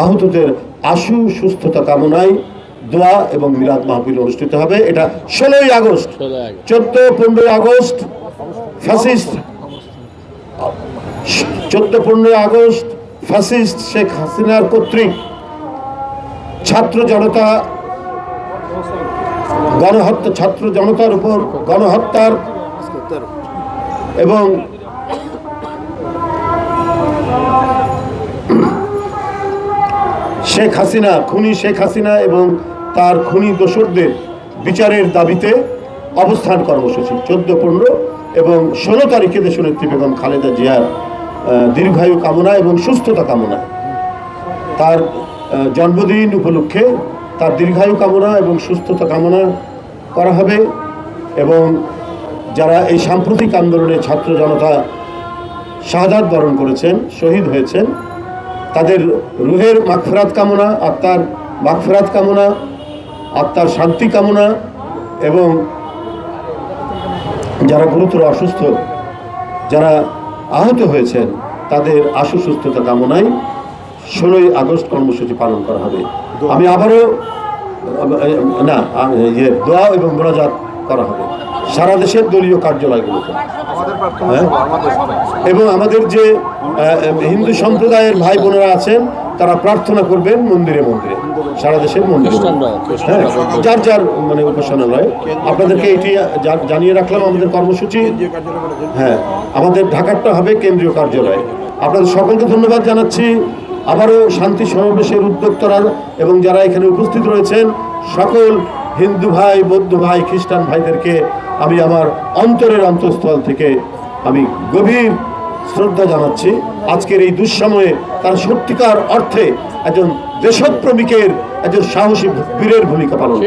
আহতদের আশু সুস্থতা কামনায় দোয়া এবং মিলাদ মাহফিল অনুষ্ঠিত হবে। এটা ষোলোই আগস্ট চোদ্দ পনেরোই আগস্ট ফ্যাসিস্ট চোদ্দ পনেরোই আগস্ট ফ্যাসিস্ট শেখ হাসিনার কর্তৃক ছাত্র জনতা গণহত্যা ছাত্র জনতার উপর গণহত্যার এবং শেখ হাসিনা, খুনি শেখ হাসিনা এবং তার খুনি দোসরদের বিচারের দাবিতে অবস্থান কর্মসূচি, চোদ্দ, পনেরো এবং ষোলো তারিখে দেশনেত্রী বেগম খালেদা জিয়ার দীর্ঘায়ু কামনা এবং সুস্থতা কামনা। তার জন্মদিন উপলক্ষে তার দীর্ঘায়ু কামনা এবং সুস্থতা কামনা করা হবে এবং যারা এই সাম্প্রতিক আন্দোলনে ছাত্র জনতা শাহাদাত বরণ করেছেন, শহীদ হয়েছেন তাদের রুহের মাগফেরাত কামনা আত্মার মাগফেরাত কামনা আত্মার শান্তি কামনা এবং যারা গুরুতর অসুস্থ যারা আহত হয়েছেন তাদের আশু সুস্থতা কামনায় ষোলোই আগস্ট কর্মসূচি পালন করা হবে। আমি আবারও না ইয়ে দোয়া এবং মোনাজাত করা হবে। সারা দেশের দলীয় কার্যালয়গুলোতে? এবং আমাদের যে আহ, মহিন্দু সম্প্রদায়ের ভাই বোনেরা আছেন তারা প্রার্থনা করবেন মন্দিরে মন্দিরে। সারা দেশের মন্দিরে। হ্যাঁ যার যার মানে উপাসনালয়। আপনাদেরকে এটি জানিয়ে রাখলাম আমাদের কর্মসূচি। হ্যাঁ আমাদের ঢাকারটা হবে কেন্দ্রীয় কার্যালয়। আপনাদের সকলকে ধন্যবাদ জানাচ্ছি। আবারও শান্তি সমাবেশের উদ্যোক্তারা এবং যারা এখানে উপস্থিত রয়েছেন সকল হিন্দু ভাই, বৌদ্ধ ভাই, খ্রিস্টান ভাইদেরকে আমি আমার অন্তরের অন্তঃস্থল থেকে আমি গভীর শ্রদ্ধা জানাচ্ছি। আজকের এই দুঃসময়ে তার সত্যিকার অর্থে একজন দেশপ্রেমিকের একজন সাহসী বীরের ভূমিকা পালন